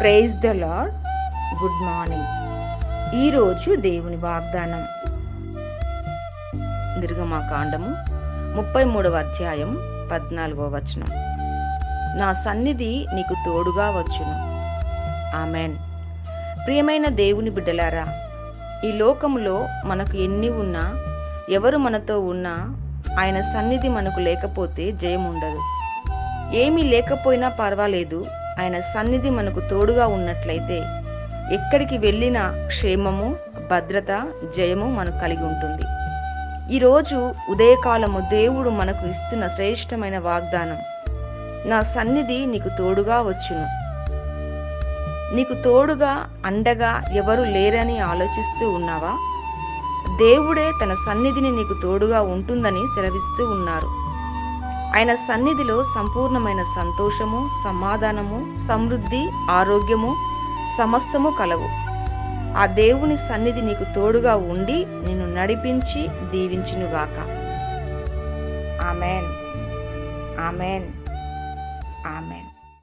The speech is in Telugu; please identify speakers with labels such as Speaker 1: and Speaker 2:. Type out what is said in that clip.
Speaker 1: Praise the Lord good morning. ఈరోజు దేవుని వాగ్దానం. నిర్గమాకాండము ముప్పై మూడవ అధ్యాయం పద్నాలుగవ వచనం. నా సన్నిధి నీకు తోడుగా వచ్చును. ఆమెన్. ప్రియమైన దేవుని బిడ్డలారా ఈ లోకంలో మనకు ఎన్ని ఉన్నా ఎవరు మనతో ఉన్నా ఆయన సన్నిధి మనకు లేకపోతే జయం ఉండదు ఏమీ లేకపోయినా పర్వాలేదు ఆయన సన్నిధి మనకు తోడుగా ఉన్నట్లయితే ఎక్కడికి వెళ్ళినా క్షేమము భద్రత జయము మనకు కలిగి ఉంటుంది. ఈరోజు ఉదయకాలము దేవుడు మనకు ఇస్తున్న శ్రేష్టమైన వాగ్దానం నా సన్నిధి నీకు తోడుగా వచ్చును. నీకు తోడుగా అండగా ఎవరు లేరని ఆలోచిస్తూ ఉన్నావా? దేవుడే తన సన్నిధిని నీకు తోడుగా ఉంటుందని సెలవిస్తూ ఉన్నారు. ఆయన సన్నిధిలో సంపూర్ణమైన సంతోషము సమాధానము సమృద్ధి ఆరోగ్యము సమస్తము కలవు. ఆ దేవుని సన్నిధి నీకు తోడుగా ఉండి నిన్ను నడిపించి దీవించునుగాక. ఆమెన్. ఆమెన్. ఆమెన్.